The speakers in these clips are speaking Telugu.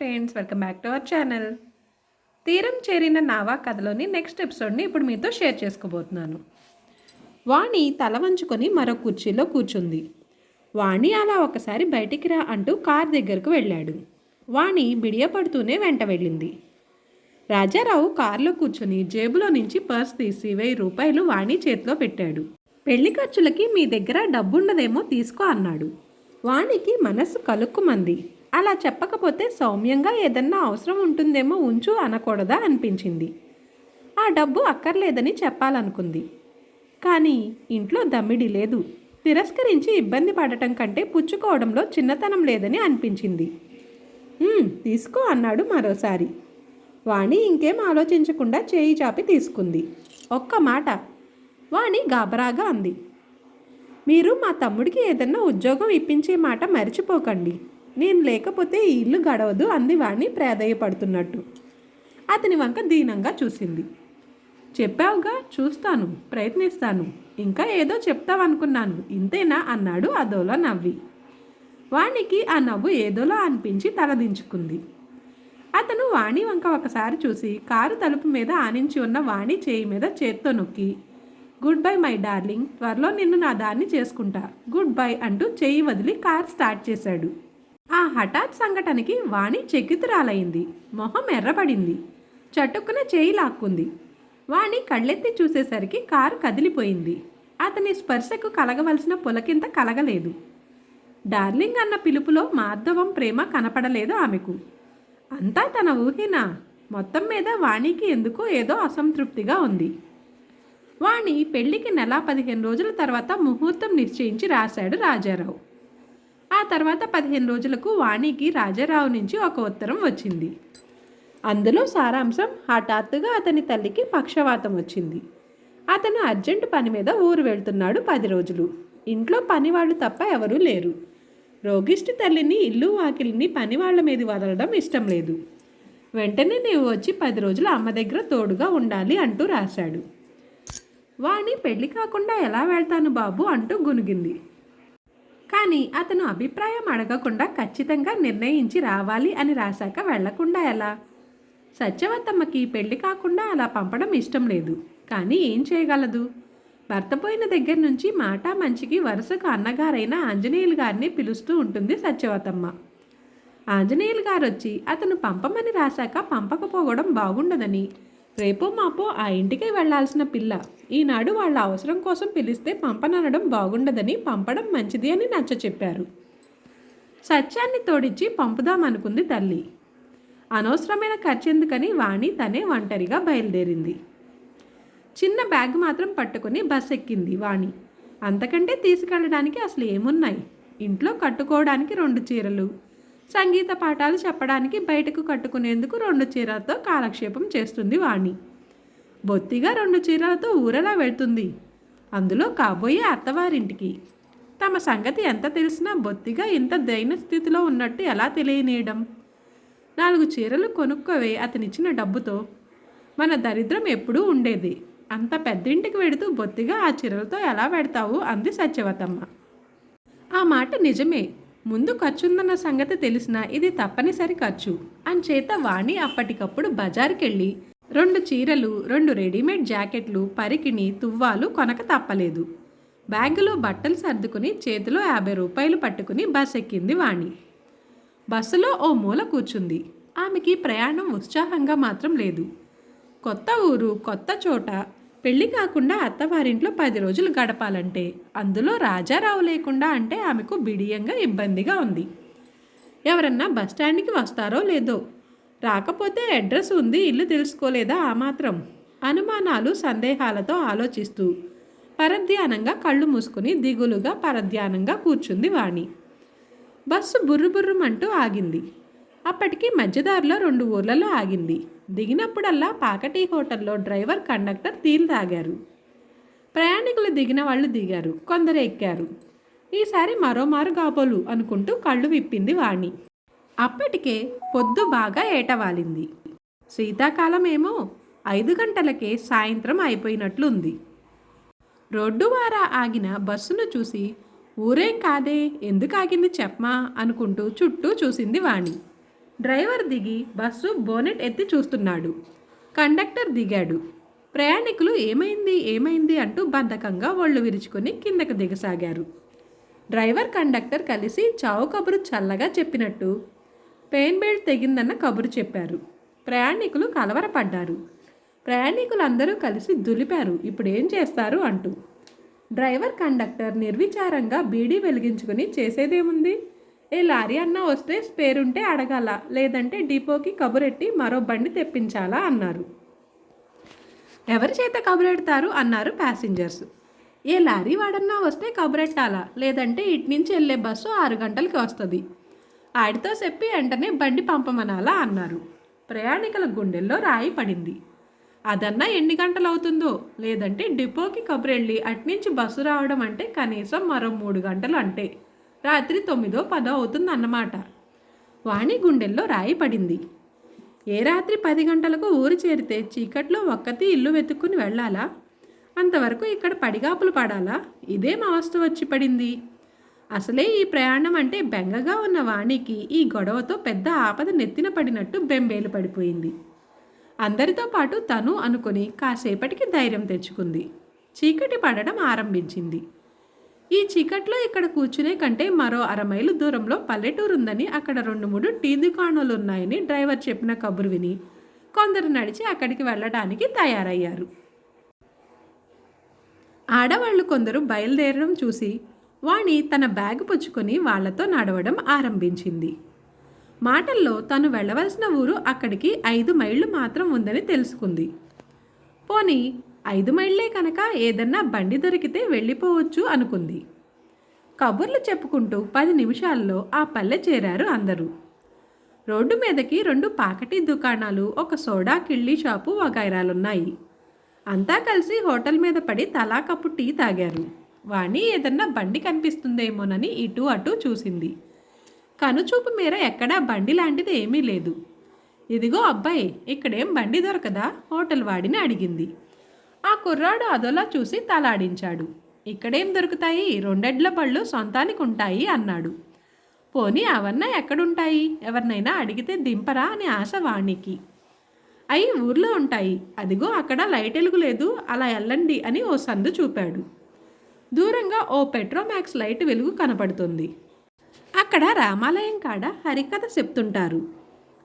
Friends welcome back to our channel తీరం చేరిన నావా కథలోని నెక్స్ట్ ఎపిసోడ్ని ఇప్పుడు మీతో షేర్ చేసుకోబోతున్నాను. వాణి తల వంచుకొని మరో కుర్చీలో కూర్చుంది. వాణి అలా ఒకసారి బయటికి రా అంటూ కార్ దగ్గరకు వెళ్ళాడు. వాణి బిడియపడుతూనే వెంట వెళ్ళింది. రాజారావు కారులో కూర్చొని జేబులో నుంచి పర్స్ తీసి వెయ్యి రూపాయలు వాణి చేతిలో పెట్టాడు. పెళ్ళి ఖర్చులకి మీ దగ్గర డబ్బుండదేమో తీసుకో అన్నాడు. వాణికి మనస్సు కలుక్కుమంది. అలా చెప్పకపోతే సౌమ్యంగా ఏదన్నా అవసరం ఉంటుందేమో ఉంచు అనకూడదా అనిపించింది. ఆ డబ్బు అక్కర్లేదని చెప్పాలనుకుంది. కానీ ఇంట్లో దమ్మిడి లేదు. తిరస్కరించి ఇబ్బంది పడటం కంటే పుచ్చుకోవడంలో చిన్నతనం లేదని అనిపించింది. తీసుకో అన్నాడు మరోసారి. వాణి ఇంకేం ఆలోచించకుండా చేయి చాపి తీసుకుంది. ఒక్క మాట వాణి గాబరాగా అంది. మీరు మా తమ్ముడికి ఏదన్నా ఉద్యోగం ఇప్పించే మాట మర్చిపోకండి. నేను లేకపోతే ఈ ఇల్లు గడవదు అంది వాణ్ణి ప్రాధేయపడుతున్నట్టు. అతని వంక దీనంగా చూసింది. చెప్పావుగా చూస్తాను ప్రయత్నిస్తాను ఇంకా ఏదో చెప్తావనుకున్నాను ఇంతేనా అన్నాడు అదోలా నవ్వి. వాణికి ఆ నవ్వు ఏదోలా అనిపించి తలదించుకుంది. అతను వాణి వంక ఒకసారి చూసి కారు తలుపు మీద ఆనించి ఉన్న వాణి చేయి మీద చేత్తో నొక్కి గుడ్ బై మై డార్లింగ్ త్వరలో నిన్ను నా దాన్ని చేసుకుంటా. గుడ్ బై అంటూ చేయి వదిలి కార్ స్టార్ట్ చేశాడు. హఠాత్ సంఘటనకి వాణి చెక్కితురాలైంది. మొహం ఎర్రబడింది. చటుక్కున చేయి లాక్కుంది. వాణి కళ్ళెత్తి చూసేసరికి కారు కదిలిపోయింది. అతని స్పర్శకు కలగవలసిన పులకింత కలగలేదు. డార్లింగ్ అన్న పిలుపులో మాధవం ప్రేమ కనపడలేదు ఆమెకు. అంతా తన ఊహేనా? మొత్తం మీద వాణికి ఎందుకో ఏదో అసంతృప్తిగా ఉంది. వాణి పెళ్ళికి నెల పదిహేను రోజుల తర్వాత ముహూర్తం నిశ్చయించి రాశాడు రాజారావు. ఆ తర్వాత పదిహేను రోజులకు వాణికి రాజారావు నుంచి ఒక ఉత్తరం వచ్చింది. అందులో సారాంశం హఠాత్తుగా అతని తల్లికి పక్షవాతం వచ్చింది. అతను అర్జెంటు పని మీద ఊరు వెళ్తున్నాడు పది రోజులు. ఇంట్లో పనివాళ్ళు తప్ప ఎవరూ లేరు. రోగిష్టి తల్లిని ఇల్లు వాకిలిని పనివాళ్ళ మీద వదలడం ఇష్టం లేదు. వెంటనే నీవు వచ్చి పది రోజులు అమ్మ దగ్గర తోడుగా ఉండాలి అంటూ రాశాడు. వాణి పెళ్ళి కాకుండా ఎలా వెళ్తాను బాబు? అంటూ గునిగింది. కానీ అతను అభిప్రాయం అడగకుండా ఖచ్చితంగా నిర్ణయించి రావాలి అని రాశాక వెళ్ళకుండా ఎలా? సత్యవతమ్మకి పెళ్ళి కాకుండా అలా పంపడం ఇష్టం లేదు. కానీ ఏం చేయగలదు? భర్త పోయిన దగ్గర నుంచి మాట మంచికి వరుసకు అన్నగారైన ఆంజనేయులు గారిని పిలుస్తూ ఉంటుంది సత్యవతమ్మ. ఆంజనేయులు గారు వచ్చి అతను పంపమని రాశాక పంపకపోవడం బాగుండదని. రేపో మాపో ఆ ఇంటికి వెళ్ళాల్సిన పిల్ల. ఈనాడు వాళ్ళ అవసరం కోసం పిలిస్తే పంపననడం బాగుండదని పంపడం మంచిది అని నచ్చ చెప్పారు. సత్యాన్ని తోడిచ్చి పంపుదామనుకుంది తల్లి. అనవసరమైన ఖర్చెందుకని వాణి తనే ఒంటరిగా బయలుదేరింది. చిన్న బ్యాగ్ మాత్రం పట్టుకుని బస్ ఎక్కింది వాణి. అంతకంటే తీసుకెళ్ళడానికి అసలు ఏమున్నాయి? ఇంట్లో కట్టుకోవడానికి రెండు చీరలు. సంగీత పాఠాలు చెప్పడానికి బయటకు కట్టుకునేందుకు రెండు చీరలతో కాలక్షేపం చేస్తుంది వాణి. బొత్తిగా రెండు చీరలతో ఊరలా వెళ్తుంది. అందులో కాబోయే అత్తవారింటికి. తమ సంగతి ఎంత తెలిసినా బొత్తిగా ఇంత దైన స్థితిలో ఉన్నట్టు ఎలా తెలియనీయడం? నాలుగు చీరలు కొనుక్కోవే అతనిచ్చిన డబ్బుతో. మన దరిద్రం ఎప్పుడూ ఉండేది. అంత పెద్దింటికి వెడుతూ బొత్తిగా ఆ చీరలతో ఎలా పెడతావు అంది సత్యవతమ్మ. ఆ మాట నిజమే. ముందు ఖర్చుందన్న సంగతి తెలిసినా ఇది తప్పనిసరి ఖర్చు. అంచేత వాణి అప్పటికప్పుడు బజారుకెళ్ళి రెండు చీరలు రెండు రెడీమేడ్ జాకెట్లు పరికిణి తువ్వాలు కొనక తప్పలేదు. బ్యాగులో బట్టలు సర్దుకుని చేతిలో యాభై రూపాయలు పట్టుకుని బస్ ఎక్కింది వాణి. బస్సులో ఓ మూల కూర్చుంది. ఆమెకి ప్రయాణం ఉత్సాహంగా మాత్రం లేదు. కొత్త ఊరు కొత్త చోట పెళ్ళి కాకుండా అత్తవారింట్లో పది రోజులు గడపాలంటే అందులో రాజారావు లేకుండా అంటే ఆమెకు బిడియంగా ఇబ్బందిగా ఉంది. ఎవరన్నా బస్ స్టాండ్కి వస్తారో లేదో రాకపోతే అడ్రస్ ఉంది ఇల్లు తెలుసుకోలేదా ఆ మాత్రం? అనుమానాలు సందేహాలతో ఆలోచిస్తూ పరధ్యానంగా కళ్ళు మూసుకుని దిగులుగా పరధ్యానంగా కూర్చుంది వాణి. బస్సు బుర్రుబుర్రుమంటూ ఆగింది. అప్పటికి మధ్యదారిలో రెండు ఊర్లలో ఆగింది. దిగినప్పుడల్లా పాకటీ హోటల్లో డ్రైవర్ కండక్టర్ తీలు తాగారు. ప్రయాణికులు దిగిన వాళ్ళు దిగారు. కొందరు ఎక్కారు. ఈసారి మరోమారు కాబోలు అనుకుంటూ కళ్ళు విప్పింది వాణి. అప్పటికే పొద్దు బాగా ఏటవాలింది. శీతాకాలమేమో ఐదు గంటలకే సాయంత్రం అయిపోయినట్లుంది. రోడ్డు వారా ఆగిన బస్సును చూసి ఊరేం కాదే? ఎందుకు ఆగింది చెప్పమా? అనుకుంటూ చుట్టూ చూసింది వాణి. డ్రైవర్ దిగి బస్సు బోనెట్ ఎత్తి చూస్తున్నాడు. కండక్టర్ దిగాడు. ప్రయాణికులు ఏమైంది ఏమైంది అంటూ బద్ధకంగా ఒళ్ళు విరుచుకొని కిందకు దిగసాగారు. డ్రైవర్ కండక్టర్ కలిసి చావు కబురు చల్లగా చెప్పినట్టు పెయిన్ బెల్ట్ తెగిందన్న కబురు చెప్పారు. ప్రయాణికులు కలవరపడ్డారు. ప్రయాణికులందరూ కలిసి దులిపారు. ఇప్పుడు ఏం చేస్తారు అంటూ. డ్రైవర్ కండక్టర్ నిర్విచారంగా బీడీ వెలిగించుకుని చేసేదేముంది? ఏ లారీ అన్నా వస్తే స్పేర్ ఉంటే అడగాల లేదంటే డిపోకి కబురెట్టి మరో బండి తెప్పించాలా అన్నారు. ఎవరి చేత కబురెడతారు అన్నారు ప్యాసింజర్స్. ఏ లారీ వాడన్నా వస్తే కబురెట్టాలా లేదంటే ఇటు నుంచి వెళ్ళే బస్సు ఆరు గంటలకి వస్తుంది. ఆడితో చెప్పి వెంటనే బండి పంపమనాలా అన్నారు. ప్రయాణికుల గుండెల్లో రాయి పడింది. అదన్నా ఎన్ని గంటలు అవుతుందో లేదంటే డిపోకి కబురెళ్ళి అట్నుంచి బస్సు రావడం అంటే కనీసం మరో మూడు గంటలు అంటే రాత్రి తొమ్మిదో పదో అవుతుంది అన్నమాట వాణి గుండెల్లో రాయి పడింది. ఏ రాత్రి పది గంటలకు ఊరు చేరితే చీకట్లో ఒక్కతి ఇల్లు వెతుక్కుని వెళ్ళాలా? అంతవరకు ఇక్కడ పడిగాపులు పడాలా? ఇదేం అవస్థ వచ్చి పడింది. అసలే ఈ ప్రయాణం అంటే బెంగగా ఉన్న వాణికి ఈ గొడవతో పెద్ద ఆపద నెత్తిన పడినట్టు బెంబేలు పడిపోయింది. అందరితో పాటు తను అనుకుని కాసేపటికి ధైర్యం తెచ్చుకుంది. చీకటి పడడం ఆరంభించింది. ఈ చీకట్లో ఇక్కడ కూర్చునే కంటే మరో అరమైలు దూరంలో పల్లెటూరు ఉందని అక్కడ రెండు మూడు టీ దుకాణాలు ఉన్నాయని డ్రైవర్ చెప్పిన కబురు విని కొందరు నడిచి అక్కడికి వెళ్ళడానికి తయారయ్యారు. ఆడవాళ్ళు కొందరు బయలుదేరడం చూసి వాణి తన బ్యాగ్ పుచ్చుకొని వాళ్ళతో నడవడం ఆరంభించింది. మాటల్లో తను వెళ్ళవలసిన ఊరు అక్కడికి ఐదు మైళ్ళు మాత్రం ఉందని తెలుసుకుంది. పోనీ ఐదు మైళ్ళే కనుక ఏదన్నా బండి దొరికితే వెళ్ళిపోవచ్చు అనుకుంది. కబుర్లు చెప్పుకుంటూ పది నిమిషాల్లో ఆ పల్లె చేరారు అందరూ. రోడ్డు మీదకి రెండు పాకటి దుకాణాలు ఒక సోడా కిళ్ళీ షాపు వగైరాలున్నాయి. అంతా కలిసి హోటల్ మీద పడి తలా కప్పు టీ తాగారు. వాణి ఏదన్నా బండి కనిపిస్తుందేమోనని ఇటు అటు చూసింది. కనుచూపు మేర ఎక్కడా బండి లాంటిది ఏమీ లేదు. ఇదిగో అబ్బాయి ఇక్కడేం బండి దొరకదా? హోటల్ వాడిని అడిగింది. ఆ కుర్రాడు అదోలా చూసి తలాడించాడు. ఇక్కడేం దొరుకుతాయి? రెండెడ్ల బళ్ళు సొంతానికి ఉంటాయి అన్నాడు. పోనీ అవన్నా ఎక్కడుంటాయి? ఎవరినైనా అడిగితే దింపరా అని ఆశ వాణికి. అయి ఊర్లో ఉంటాయి. అదిగో అక్కడ లైట్ ఎలుగు లేదు. అలా వెళ్ళండి అని ఓ సందు చూపాడు. దూరంగా ఓ పెట్రోమాక్స్ లైట్ వెలుగు కనపడుతుంది. అక్కడ రామాలయం కాడ? హరికథ చెప్తుంటారు.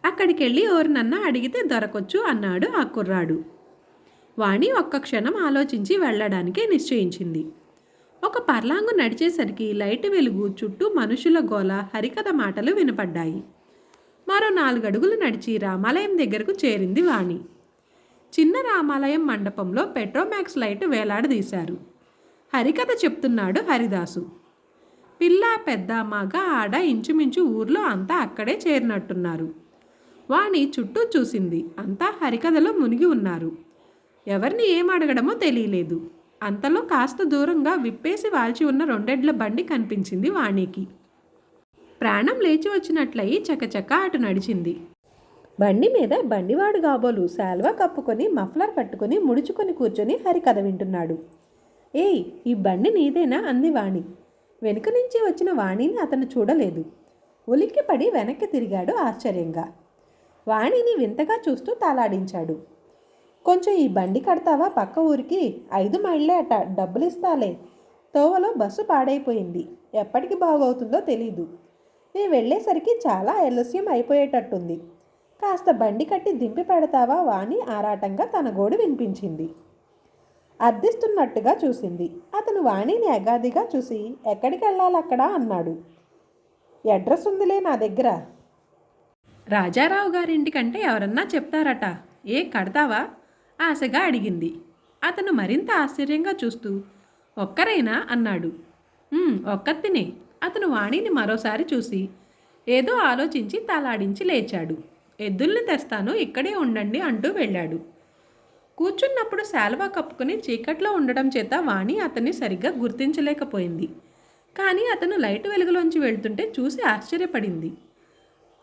అక్కడికెళ్ళి ఎవరినన్నా అడిగితే దొరకొచ్చు అన్నాడు ఆ కుర్రాడు. వాణి ఒక్క క్షణం ఆలోచించి వెళ్ళడానికి నిశ్చయించింది. ఒక పర్లాంగు నడిచేసరికి లైట్ వెలుగు చుట్టూ మనుషుల గోల హరికథ మాటలు వినపడ్డాయి. మరో నాలుగడుగులు నడిచి రామాలయం దగ్గరకు చేరింది వాణి. చిన్న రామాలయం మండపంలో పెట్రోమాక్స్ లైట్ వేలాడదీశారు. హరికథ చెప్తున్నాడు హరిదాసు. పిల్ల పెద్ద మగ ఆడ ఇంచుమించు ఊర్లో అంతా అక్కడే చేరినట్టున్నారు. వాణి చుట్టూ చూసింది. అంతా హరికథలో మునిగి ఉన్నారు. ఎవరిని ఏం అడగడమో తెలియలేదు. అంతలో కాస్త దూరంగా విప్పేసి వాల్చి ఉన్న రెండెడ్ల బండి కనిపించింది వాణికి. ప్రాణం లేచి వచ్చినట్లయి చకచక అటు నడిచింది. బండి మీద బండివాడు గాబోలు శాల్వా కప్పుకొని మఫ్లర్ కట్టుకొని ముడుచుకొని కూర్చొని హరికథ వింటున్నాడు. ఏయ్ ఈ బండి నీదేనా? అంది వాణి. వెనుక నుంచి వచ్చిన వాణిని అతను చూడలేదు. ఉలిక్కిపడి వెనక్కి తిరిగాడు ఆశ్చర్యంగా. వాణిని వింతగా చూస్తూ తలాడించాడు. కొంచెం ఈ బండి కడతావా? పక్క ఊరికి ఐదు మైళ్ళే అట డబ్బులు ఇస్తాలే తోవలో బస్సు పాడైపోయింది. ఎప్పటికి బాగవుతుందో తెలీదు. నేను వెళ్ళేసరికి చాలా ఆలస్యం అయిపోయేటట్టుంది. కాస్త బండి కట్టి దింపి పెడతావా వాణి ఆరాటంగా తన గోడు వినిపించింది. అర్థిస్తున్నట్టుగా చూసింది. అతను వాణిని అగాదిగా చూసి ఎక్కడికి వెళ్ళాలక్కడా? అక్కడ అన్నాడు. అడ్రస్ ఉందిలే నా దగ్గర. రాజారావు గారింటికంటే ఎవరన్నా చెప్తారట. ఏ కడతావా? ఆశగా అడిగింది. అతను మరింత ఆశ్చర్యంగా చూస్తూ ఒక్కరైనా? అన్నాడు. ఒక్కత్తినే అతను వాణిని మరోసారి చూసి ఏదో ఆలోచించి తలాడించి లేచాడు. ఎద్దుల్ని తెస్తాను ఇక్కడే ఉండండి అంటూ వెళ్ళాడు. కూర్చున్నప్పుడు శాలువా కప్పుకుని చీకట్లో ఉండడం చేత వాణి అతన్ని సరిగ్గా గుర్తించలేకపోయింది. కానీ అతను లైట్ వెలుగులోంచి వెళ్తుంటే చూసి ఆశ్చర్యపడింది.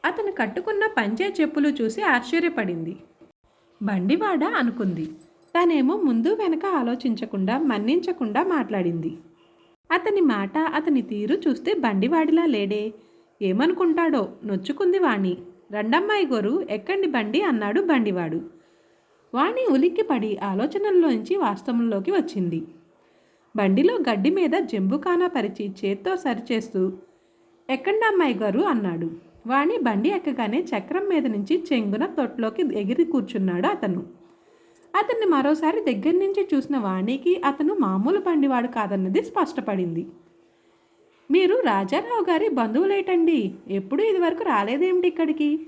అతను కట్టుకున్న పంచే చెప్పులు చూసి ఆశ్చర్యపడింది. బండివాడ అనుకుంది. తనేమో ముందు వెనక ఆలోచించకుండా మన్నించకుండా మాట్లాడింది. అతని మాట అతని తీరు చూస్తే బండివాడిలా లేడే. ఏమనుకుంటాడో నొచ్చుకుంది వాణి. రండమ్మాయి గోరు ఎక్కండి బండి అన్నాడు బండివాడు. వాణి ఉలిక్కిపడి ఆలోచనల్లోంచి వాస్తవంలోకి వచ్చింది. బండిలో గడ్డి మీద జంబుకానా పరిచి చేత్తో సరిచేస్తూ ఎక్కండి అమ్మాయి గారు అన్నాడు. వాణి బండి ఎక్కగానే చక్రం మీద నుంచి చెంగున తొట్లోకి ఎగిరి కూర్చున్నాడు అతను. అతన్ని మరోసారి దగ్గర నుంచి చూసిన వాణికి అతను మామూలు బండివాడు కాదన్నది స్పష్టపడింది. మీరు రాజారావు గారి బంధువులేటండి. ఎప్పుడు ఇదివరకు రాలేదేమిటి ఇక్కడికి?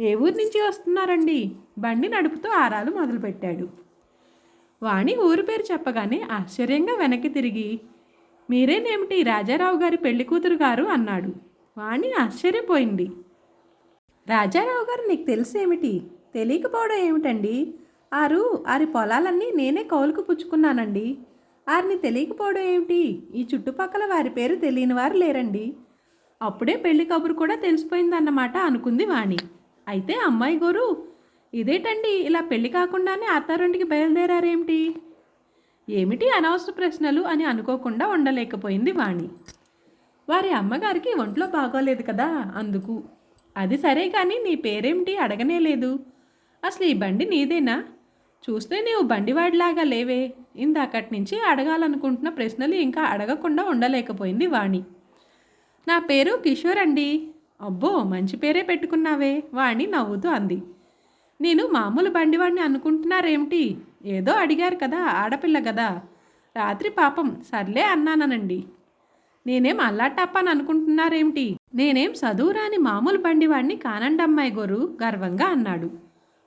ఏ ఊరు నుంచి వస్తున్నారండి? బండి నడుపుతూ ఆరాలు మొదలుపెట్టాడు. వాణి ఊరి పేరు చెప్పగానే ఆశ్చర్యంగా వెనక్కి తిరిగి మీరేనేమిటి రాజారావు గారి పెళ్ళి కూతురు గారు? అన్నాడు. వాణి ఆశ్చర్యపోయింది. రాజారావు గారు నీకు తెలిసేమిటి? తెలియకపోవడం ఏమిటండి? ఆరు ఆరి పొలాలన్నీ నేనే కౌలుకు పుచ్చుకున్నానండి. ఆరిని తెలియకపోవడం ఏమిటి? ఈ చుట్టుపక్కల వారి పేరు తెలియని వారు లేరండి. అప్పుడే పెళ్ళి కబురు కూడా తెలిసిపోయిందన్నమాట అనుకుంది వాణి. అయితే అమ్మాయి గోరు ఇదేటండి? ఇలా పెళ్ళి కాకుండానే అత్తారింటికి బయలుదేరారేమిటి? ఏమిటి అనవసర ప్రశ్నలు అని అనుకోకుండా ఉండలేకపోయింది వాణి. వారి అమ్మగారికి ఒంట్లో బాగోలేదు కదా అందుకు. అది సరే కానీ నీ పేరేమిటి అడగనే లేదు. అసలు ఈ బండి నీదేనా? చూస్తే నీవు బండివాడిలాగా లేవే. ఇందాకటి నుంచి అడగాలనుకుంటున్న ప్రశ్నలు ఇంకా అడగకుండా ఉండలేకపోయింది వాణి. నా పేరు కిషోర్ అండి. అబ్బో మంచి పేరే పెట్టుకున్నావే వాణి నవ్వుతూ అంది. నేను మామూలు బండివాడిని అనుకుంటున్నారేమిటి? ఏదో అడిగారు కదా ఆడపిల్ల కదా రాత్రి పాపం సర్లే అన్నానండి నేనేం అల్లాటప్పని అనుకుంటున్నారేమిటి? నేనేం చదువురాని మామూలు బండివాడిని కానండమ్మాయి గోరు గర్వంగా అన్నాడు.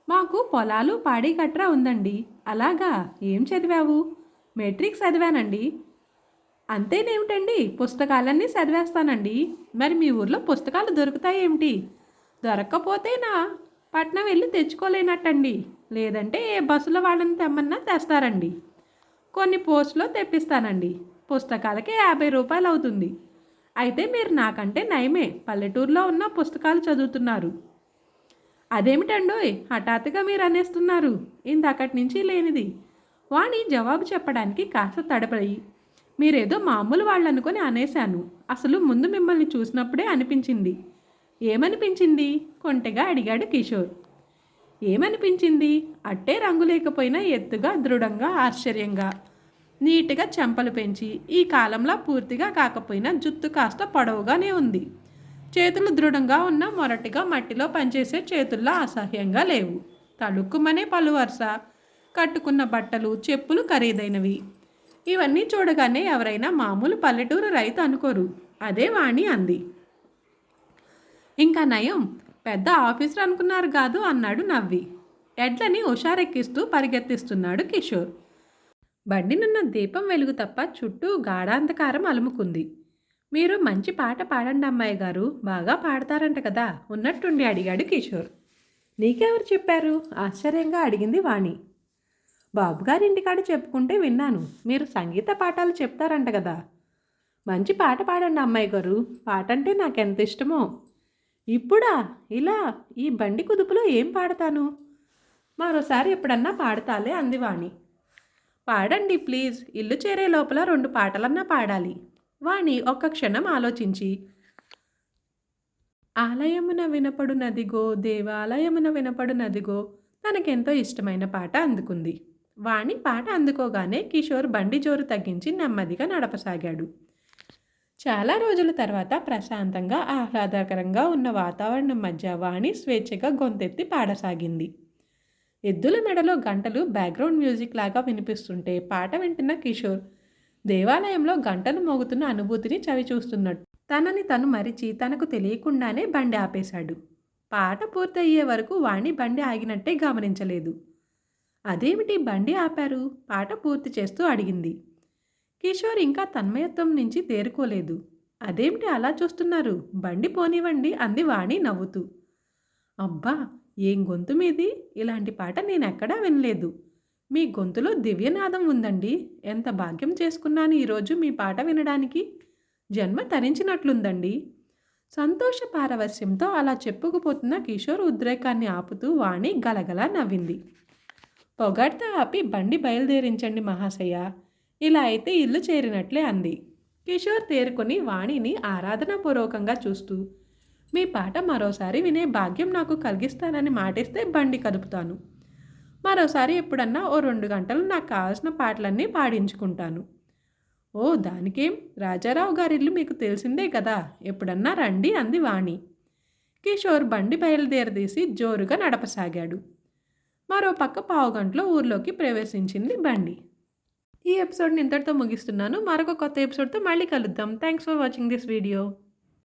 మాకు పొలాలు పాడి గట్రా ఉందండి. అలాగా? ఏం చదివావు? మెట్రిక్ చదివానండి. అంతేనేమిటండి? పుస్తకాలన్నీ చదివేస్తానండి. మరి మీ ఊర్లో పుస్తకాలు దొరుకుతాయేమిటి? దొరక్కపోతే నా పట్నం వెళ్ళి తెచ్చుకోలేనట్టండి. లేదంటే ఏ బస్సులో వాళ్ళని తెమ్మన్నా తెస్తారండి. కొన్ని పోస్టులో తెప్పిస్తానండి. పుస్తకాలకే యాభై రూపాయలు అవుతుంది. అయితే మీరు నాకంటే నయమే. పల్లెటూరులో ఉన్న పుస్తకాలు చదువుతున్నారు. అదేమిటండోయ్? హఠాత్తుగా మీరు అనేస్తున్నారు. ఇందక్కడి నుంచి లేనిది. వాణి జవాబు చెప్పడానికి కాస్త తడపడి మీరేదో మామూలు వాళ్ళనుకొని అనేశాను. అసలు ముందు మిమ్మల్ని చూసినప్పుడే అనిపించింది. ఏమనిపించింది? కొంటెగా అడిగాడు కిషోర్. ఏమనిపించింది? అట్టే రంగు లేకపోయినా ఎత్తుగా దృఢంగా ఆశ్చర్యంగా. నీట్గా చెంపలు పెంచి ఈ కాలంలో పూర్తిగా కాకపోయినా జుత్తు కాస్త పొడవుగానే ఉంది. చేతులు దృఢంగా ఉన్న మొరటిగా మట్టిలో పనిచేసే చేతుల్లో అసహ్యంగా లేవు. తడుక్కుమనే పలు వరుస కట్టుకున్న బట్టలు చెప్పులు ఖరీదైనవి. ఇవన్నీ చూడగానే ఎవరైనా మామూలు పల్లెటూరు రైతు అనుకోరు. అదే వాణి అంది. ఇంకా నయం పెద్ద ఆఫీసర్ అనుకున్నారు కాదు అన్నాడు నవ్వి. ఎడ్లని హుషారెక్కిస్తూ పరిగెత్తిస్తున్నాడు కిషోర్. బండినున్న దీపం వెలుగు తప్ప చుట్టూ గాఢాంధకారం అలుముకుంది. మీరు మంచి పాట పాడండి అమ్మాయి గారు. బాగా పాడతారంట కదా. ఉన్నట్టుండి అడిగాడు కిషోర్. నీకెవరు చెప్పారు? ఆశ్చర్యంగా అడిగింది వాణి. బాబుగారింటికాడ చెప్పుకుంటే విన్నాను. మీరు సంగీత పాఠాలు చెప్తారంట కదా. మంచి పాట పాడండి అమ్మాయి గారు. పాట అంటే నాకెంత ఇష్టమో. ఇప్పుడా? ఇలా? ఈ బండి కుదుపులో ఏం పాడతాను? మరోసారి ఎప్పుడన్నా పాడతాలే అంది వాణి. పాడండి ప్లీజ్. ఇల్లు చేరే లోపల రెండు పాటలన్నా పాడాలి. వాణి ఒక్క క్షణం ఆలోచించి. ఆలయమున వినపడు నదిగో దేవాలయమున వినపడు నదిగో తనకెంతో ఇష్టమైన పాట అందుకుంది. వాణి పాట అందుకోగానే కిషోర్ బండి జోరు తగ్గించి నెమ్మదిగా నడపసాగాడు. చాలా రోజుల తర్వాత ప్రశాంతంగా ఆహ్లాదకరంగా ఉన్న వాతావరణం మధ్య వాణి స్వేచ్ఛగా గొంతెత్తి పాడసాగింది. ఎద్దుల మెడలో గంటలు బ్యాక్గ్రౌండ్ మ్యూజిక్ లాగా వినిపిస్తుంటే పాట వింటున్న కిషోర్ దేవాలయంలో గంటలు మోగుతున్న అనుభూతిని చవి చూస్తున్నట్టు. తనని తను మరిచి తనకు తెలియకుండానే బండి ఆపేశాడు. పాట పూర్తయ్యే వరకు వాణి బండి ఆగినట్టే గమనించలేదు. అదేమిటి బండి ఆపారు? పాట పూర్తి చేస్తూ అడిగింది. కిషోర్ ఇంకా తన్మయత్వం నుంచి తేరుకోలేదు. అదేమిటి అలా చూస్తున్నారు? బండి పోనివ్వండి అంది వాణి నవ్వుతూ. అబ్బా! ఏం గొంతు మీది? ఇలాంటి పాట నేను ఎక్కడా వినలేదు. మీ గొంతులో దివ్యనాదం ఉందండి. ఎంత భాగ్యం చేసుకున్నాను ఈరోజు మీ పాట వినడానికి? జన్మ తరించినట్లుందండి. సంతోష పారవస్యంతో అలా చెప్పుకుపోతున్న కిషోర్ ఉద్రేకాన్ని ఆపుతూ వాణి గలగల నవ్వింది. పొగడ్త ఆపి బండి బయలుదేరించండి మహాశయ. ఇలా అయితే ఇల్లు చేరినట్లే అంది. కిషోర్ తేరుకొని వాణిని ఆరాధనాపూర్వకంగా చూస్తూ మీ పాట మరోసారి వినే భాగ్యం నాకు కలిగిస్తానని మాటిస్తే బండి కదుపుతాను. మరోసారి ఎప్పుడన్నా ఓ రెండు గంటలు నాకు కావాల్సిన పాటలన్నీ పాడించుకుంటాను. ఓ దానికేం? రాజారావు గారిల్లు మీకు తెలిసిందే కదా? ఎప్పుడన్నా రండి అంది వాణి. కిషోర్ బండి బయలుదేరదీసి జోరుగా నడపసాగాడు. మరో పక్క పావుగంటలో ఊర్లోకి ప్రవేశించింది బండి. ఈ ఎపిసోడ్ని ఇంతటితో ముగిస్తున్నాను. మరొక కొత్త ఎపిసోడ్తో మళ్ళీ కలుద్దాం. Thanks for watching this video